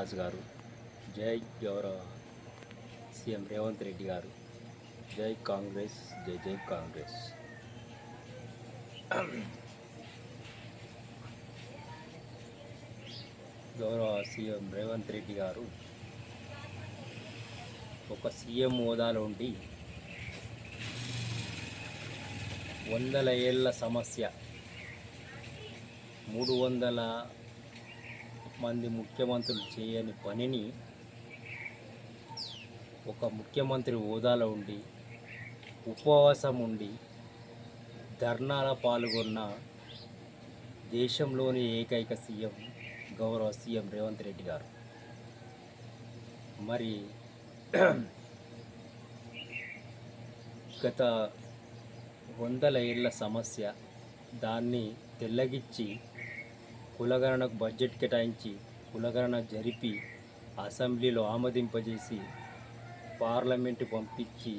రాజు గారు జై గౌరవ సీఎం రేవంత్ రెడ్డి గారు జై కాంగ్రెస్ జై జై కాంగ్రెస్. గౌరవ సీఎం రేవంత్ రెడ్డి గారు ఒక సీఎం హోదాలో ఉండి వందల ఏళ్ళ సమస్య మూడు వందల మంది ముఖ్యమంత్రులు చేయని పనిని ఒక ముఖ్యమంత్రి హోదాలో ఉండి ఉపవాసం ఉండి ధర్నాల పాల్గొన్న దేశంలోని ఏకైక సీఎం గౌరవ సీఎం రేవంత్ రెడ్డి గారు. మరి గత వందల ఏళ్ళ సమస్య దాన్ని తెల్లగిచ్చి కులగణనకు బడ్జెట్ కేటాయించి కులగణన జరిపి అసెంబ్లీలో ఆమోదింపజేసి పార్లమెంటు పంపించి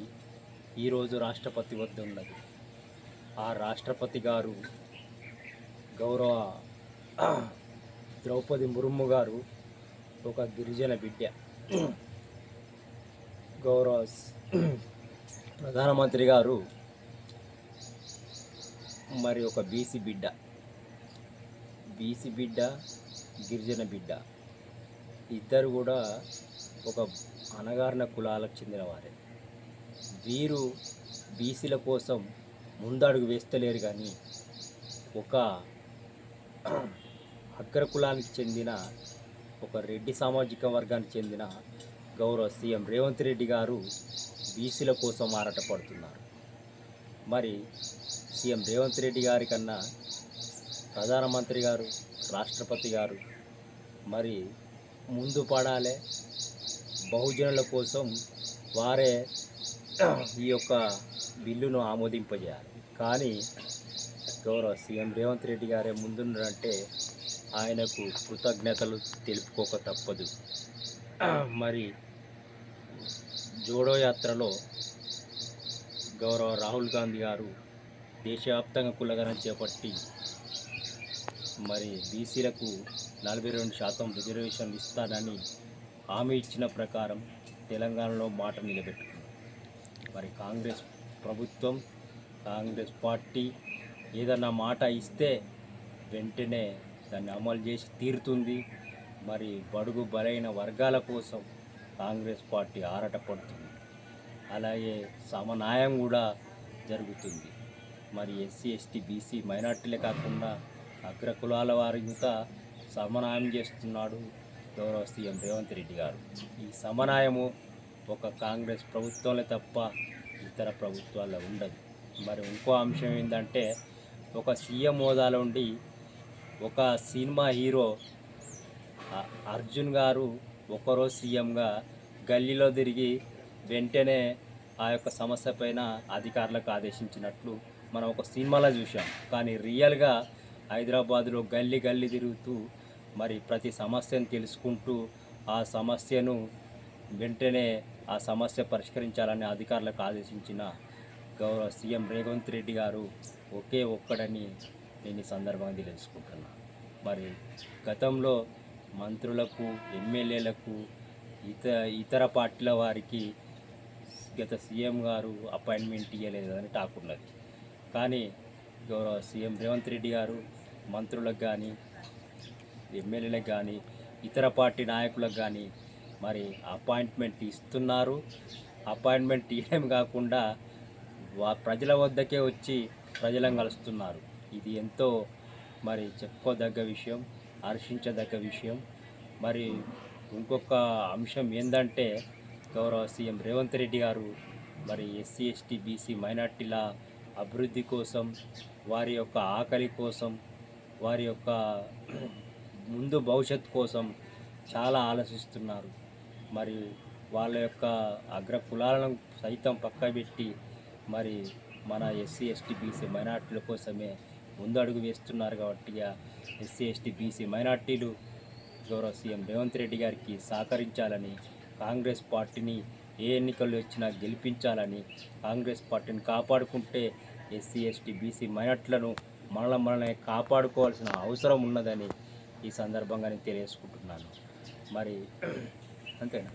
ఈరోజు రాష్ట్రపతి వద్ద ఉన్నది. ఆ రాష్ట్రపతి గారు గౌరవ ద్రౌపది ముర్ము గారు ఒక గిరిజన బిడ్డ. గౌరవ ప్రధానమంత్రి గారు మరి ఒక బీసీ బిడ్డ. బీసీ బిడ్డ గిరిజన బిడ్డ. ఇద్దరు కూడా ఒక అనగారిన కులాలకు చెందినవారే వీరు. బీసీల కోసం ముందడుగు వేస్తలేరు కానీ ఒక అగ్ర కులానికి చెందిన ఒక రెడ్డి సామాజిక వర్గానికి చెందిన గౌరవ సీఎం రేవంత్ రెడ్డి గారు బీసీల కోసం ఆరాటపడుతున్నారు. మరి సీఎం రేవంత్ రెడ్డి గారి కన్నా ప్రధానమంత్రి గారు రాష్ట్రపతి గారు మరి ముందు పడాలే బహుజనుల కోసం వారే ఈ యొక్క బిల్లును ఆమోదింపజేయాలి. కానీ గౌరవ సీఎం రేవంత్ రెడ్డి గారే ముందున్నారంటే ఆయనకు కృతజ్ఞతలు తెలుపుకోక తప్పదు. మరి జోడో యాత్రలో గౌరవ రాహుల్ గాంధీ గారు దేశవ్యాప్తంగా కులగనం చేపట్టి మరి బీసీలకు నలభై రెండు శాతం రిజర్వేషన్లు ఇస్తానని హామీ ఇచ్చిన ప్రకారం తెలంగాణలో మాట నిలబెట్టుకుంది. మరి కాంగ్రెస్ ప్రభుత్వం కాంగ్రెస్ పార్టీ ఏదన్నా మాట ఇస్తే వెంటనే దాన్ని అమలు చేసి తీరుతుంది. మరి బడుగు బలైన వర్గాల కోసం కాంగ్రెస్ పార్టీ ఆరాటపడుతుంది అలాగే సమన్యాయం కూడా జరుగుతుంది. మరి ఎస్సీ ఎస్టీ బీసీ మైనార్టీలే కాకుండా అగ్ర కులాల వారు ఇంకా సమన్వయం చేస్తున్నాడు గౌరవ సీఎం రేవంత్ రెడ్డి గారు. ఈ సమన్వయము ఒక కాంగ్రెస్ ప్రభుత్వంలో తప్ప ఇతర ప్రభుత్వాల్లో ఉండదు. మరి ఇంకో అంశం ఏంటంటే ఒక సీఎం హోదాలో ఉండి ఒక సినిమా హీరో అర్జున్ గారు ఒకరోజు సీఎంగా గల్లీలో తిరిగి వెంటనే ఆ యొక్క సమస్య పైన అధికారులకు ఆదేశించినట్లు మనం ఒక సినిమాలో చూసాం కానీ రియల్గా హైదరాబాదులో గల్లీ గల్లీ తిరుగుతూ మరి ప్రతి సమస్యను తెలుసుకుంటూ ఆ సమస్యను వెంటనే ఆ సమస్య పరిష్కరించాలని అధికారులకు ఆదేశించిన గౌరవ సీఎం రేవంత్ రెడ్డి గారు ఒకే ఒక్కడని నేను ఈ సందర్భంగా తెలుసుకుంటున్నా మరి గతంలో మంత్రులకు ఎమ్మెల్యేలకు ఇత ఇతర పార్టీల వారికి గత సీఎం గారు అపాయింట్మెంట్ ఇవ్వలేదు అని టాక్ ఉన్నది. కానీ గౌరవ సీఎం రేవంత్ రెడ్డి గారు మంత్రులకు కానీ ఎమ్మెల్యేలకు కానీ ఇతర పార్టీ నాయకులకు కానీ మరి అపాయింట్మెంట్ ఇస్తున్నారు. అపాయింట్మెంట్ ఇవ్వడం కాకుండా వా ప్రజల వద్దకే వచ్చి ప్రజలను కలుస్తున్నారు. ఇది ఎంతో మరి చెప్పుకోదగ్గ విషయం హర్షించదగ్గ విషయం. మరి ఇంకొక అంశం ఏంటంటే గౌరవ సీఎం రేవంత్ రెడ్డి గారు మరి ఎస్సీ ఎస్టీ బీసీ మైనార్టీల అభివృద్ధి కోసం వారి యొక్క ఆకలి కోసం వారి యొక్క ముందు భవిష్యత్ కోసం చాలా ఆలోచిస్తున్నారు. మరి వాళ్ళ యొక్క అగ్ర కులాలను సైతం పక్కబెట్టి మరి మన ఎస్సీ ఎస్టీ బీసీ మైనార్టీల కోసమే ముందు అడుగు వేస్తున్నారు కాబట్టి ఎస్సీ ఎస్టీ బీసీ మైనార్టీలు గౌరవ సీఎం రేవంత్ రెడ్డి గారికి సహకరించాలని కాంగ్రెస్ పార్టీని ఏ ఎన్నికలు వచ్చినా గెలిపించాలని కాంగ్రెస్ పార్టీని కాపాడుకుంటే ఎస్సీ ఎస్టీ బీసీ మైనార్టీలను మనల్ని మనల్ని కాపాడుకోవాల్సిన అవసరం ఉన్నదని ఈ సందర్భంగా నేను తెలియజేసుకుంటున్నాను. మరి అంతేనా?